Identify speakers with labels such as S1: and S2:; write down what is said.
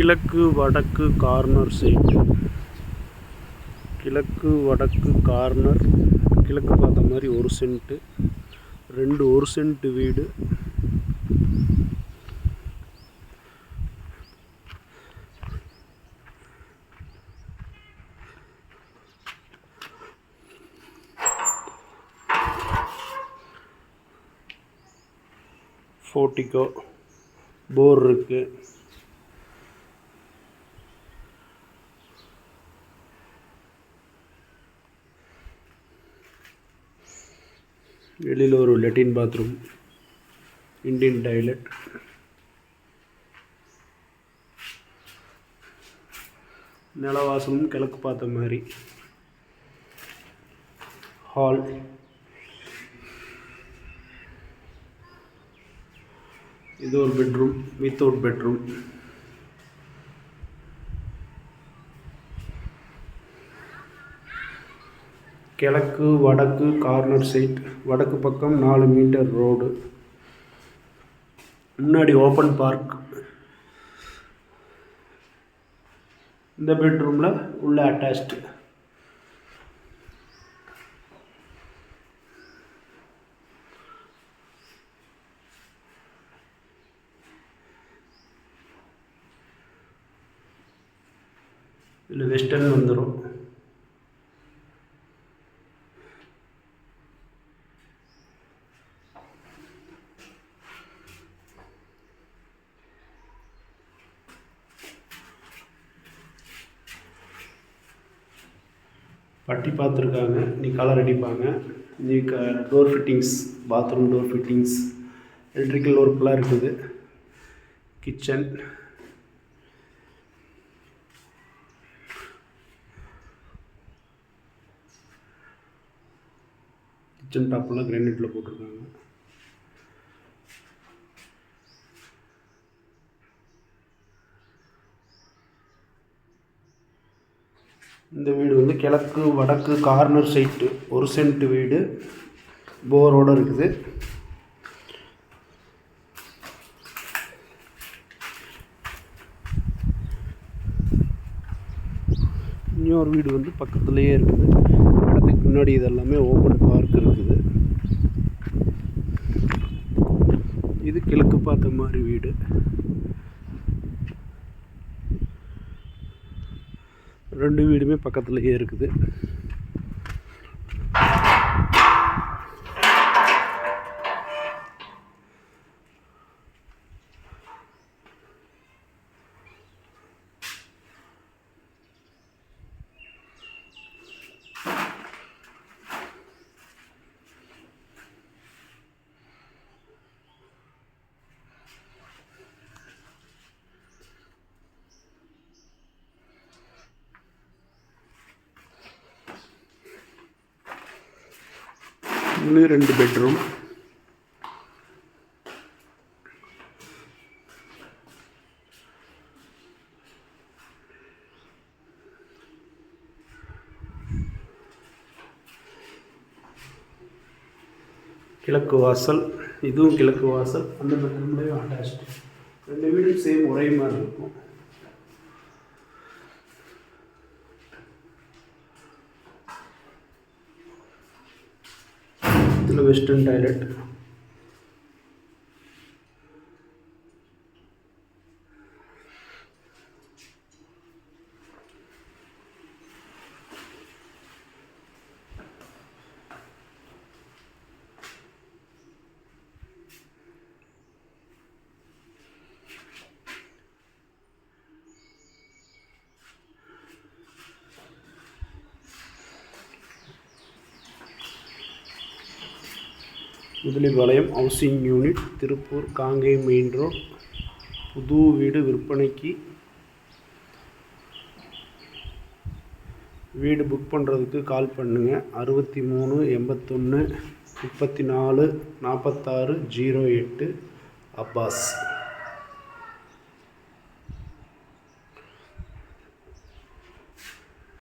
S1: கிழக்கு வடக்கு corner side. கிழக்கு வடக்கு கார்னர் கிழக்கு பார்த்த மாதிரி ஒரு சென்ட்டு ரெண்டு ஒரு சென்ட்டு வீடு. ஃபோர்ட்டிக்கோ போர் இருக்குது வெளியில் ஒரு லெட்டின் பாத்ரூம் இண்டியன் டைலட் நிலவாசமும் கிழக்கு பார்த்த மாதிரி. ஹால் இது ஒரு பெட்ரூம் வித்தவுட் பெட்ரூம் கிழக்கு வடக்கு கார்னர் சைட். வடக்கு பக்கம் நாலு மீட்டர் ரோடு. முன்னாடி ஓப்பன் பார்க். இந்த பெட்ரூமில் உள்ள அட்டாச்டு இதில் வெஸ்டர்ன் வந்துடும் பட்டி பார்த்துருக்காங்க. நீ கலர் அடிப்பாங்க. நீ க door fittings bathroom door fittings electrical ஒர்க்லாம் இருக்குது. கிச்சன் கிச்சன் டாப்லாம் கிரானைட்டில் போட்டிருக்காங்க. இந்த வீடு வந்து கிழக்கு வடக்கு கார்னர் சைட்டு ஒரு சென்ட் வீடு. போரோடு இருக்குது. இன்னொரு வீடு வந்து பக்கத்துலேயே இருக்குது. இடத்துக்கு முன்னாடி இதெல்லாமே ஓப்பன் பார்க் இருக்குது. இது கிழக்கு பார்த்த மாதிரி வீடு. ரெண்டு வீடுமே பக்கத்துலேயே இருக்குது. இன்னும் ரெண்டு பெட்ரூம் கிழக்கு வாசல் இதுவும் கிழக்கு வாசல் அந்த பெட்ரூம்லேயும் அட்டாச்சு ரெண்டு வீடும் சேம் ஒரே மாதிரி இருக்கும். இதில் western toilet Muthalipalayam housing unit Tiruppur Kangai main road புது வீடு விற்பனைக்கு வீடு புக் பண்ணுறதுக்கு கால் பண்ணுங்கள் அறுபத்தி மூணு எண்பத்தொன்று முப்பத்தி நாலு நாற்பத்தாறு ஜீரோ எட்டு அப்பாஸ்.